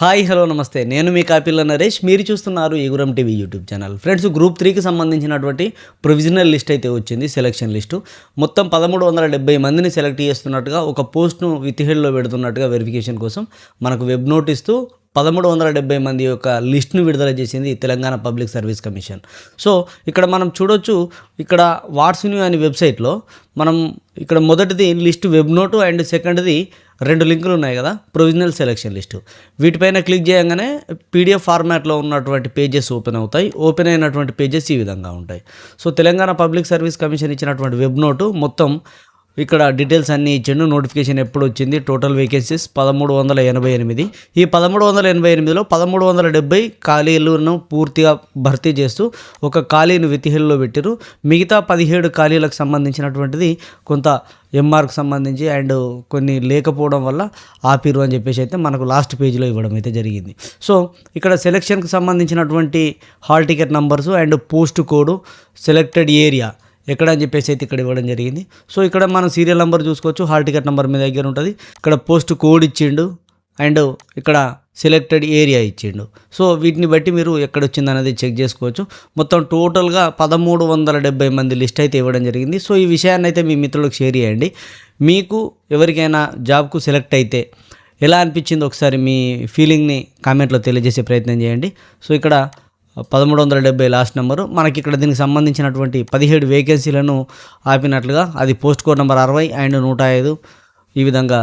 Hi hello నమస్తే. నేను మీ కాపిల్ల నరేష్. మీరు చూస్తున్నారు ఎగురం TV YouTube channel. Friends group త్రీకి సంబంధించినటువంటి ప్రొవిజనల్ లిస్ట్ అయితే వచ్చింది సెలక్షన్ లిస్టు. మొత్తం పదమూడు వందల డెబ్బై మందిని సెలెక్ట్ చేస్తున్నట్టుగా ఒక పోస్ట్ను వితిహెడ్లో పెడుతున్నట్టుగా వెరిఫికేషన్ కోసం మనకు వెబ్ నోటిస్తూ పదమూడు వందల డెబ్బై మంది యొక్క లిస్ట్ను విడుదల చేసింది Telangana public service commission. So ఇక్కడ మనం చూడొచ్చు ఇక్కడ వాట్స్ న్యూ అనే వెబ్సైట్లో మనం ఇక్కడ మొదటిది లిస్ట్ వెబ్ నోటు అండ్ సెకండ్ది రెండు లింకులు ఉన్నాయి కదా ప్రొవిజనల్ సెలెక్షన్ లిస్టు. వీటిపైన క్లిక్ చేయగానే పీడిఎఫ్ ఫార్మాట్లో ఉన్నటువంటి పేజెస్ ఓపెన్ అవుతాయి. ఓపెన్ అయినటువంటి పేజెస్ ఈ విధంగా ఉంటాయి. So Telangana public service commission ఇచ్చినటువంటి వెబ్ నోటు మొత్తం ఇక్కడ డీటెయిల్స్ అన్నీ ఇచ్చిండు నోటిఫికేషన్ ఎప్పుడు వచ్చింది? టోటల్ వేకెన్సీస్ పదమూడు వందల ఎనభై ఎనిమిది. ఈ పదమూడు వందల ఎనభై ఎనిమిదిలో పదమూడు వందల డెబ్బై ఖాళీలను పూర్తిగా భర్తీ చేస్తూ ఒక ఖాళీని వితిహిల్లో పెట్టారు మిగతా పదిహేడు ఖాళీలకు సంబంధించినటువంటిది కొంత ఎంఆర్కి సంబంధించి అండ్ కొన్ని లేకపోవడం వల్ల ఆపిరు అని చెప్పేసి అయితే మనకు లాస్ట్ పేజీలో ఇవ్వడం అయితే జరిగింది. సో ఇక్కడ సెలెక్షన్కి సంబంధించినటువంటి hall ticket numbers and post code selected area ఎక్కడ అని చెప్పేసి అయితే ఇక్కడ ఇవ్వడం జరిగింది. సో ఇక్కడ మనం సీరియల్ నెంబర్ చూసుకోవచ్చు. హాల్ టికెట్ నెంబర్ మీ దగ్గర ఉంటుంది. ఇక్కడ పోస్ట్ కోడ్ ఇచ్చిండు. అండ్ ఇక్కడ సెలెక్టెడ్ ఏరియా ఇచ్చిండు. సో వీటిని బట్టి మీరు ఎక్కడ వచ్చింది అనేది చెక్ చేసుకోవచ్చు. మొత్తం టోటల్గా పదమూడు వందల డెబ్బై మంది లిస్ట్ అయితే ఇవ్వడం జరిగింది. సో ఈ విషయాన్ని అయితే మీ మిత్రులకు షేర్ చేయండి. మీకు ఎవరికైనా జాబ్కు సెలెక్ట్ అయితే ఎలా అనిపించింది ఒకసారి మీ ఫీలింగ్ని కామెంట్లో తెలియజేసే ప్రయత్నం చేయండి. సో ఇక్కడ పదమూడు వందల డెబ్బై లాస్ట్ నెంబరు. మనకి ఇక్కడ దీనికి సంబంధించినటువంటి పదిహేడు వేకెన్సీలను ఆపినట్లుగా అది పోస్ట్ కోడ్ నెంబర్ అరవై అండ్ నూట ఐదు ఈ విధంగా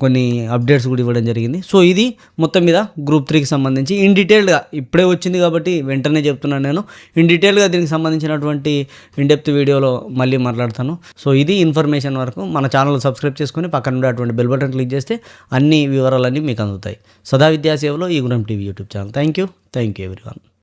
కొన్ని అప్డేట్స్ కూడా ఇవ్వడం జరిగింది. సో ఇది మొత్తం మీద గ్రూప్ త్రీకి సంబంధించి ఇన్ డీటెయిల్డ్గా ఇప్పుడే వచ్చింది కాబట్టి వెంటనే చెప్తున్నాను నేను. ఇన్ డీటెయిల్గా దీనికి సంబంధించినటువంటి ఇన్డెప్త్ వీడియోలో మళ్ళీ మాట్లాడతాను. సో ఇది ఇన్ఫర్మేషన్ వరకు మన ఛానల్ సబ్స్క్రైబ్ చేసుకొని పక్కన ఉండేటువంటి బెల్ బటన్ క్లిక్ చేస్తే అన్ని వివరాలన్నీ మీకు అందుతాయి. సదా విద్యాసేవలో ఈ Guram TV YouTube channel. Thank you thank you everyone.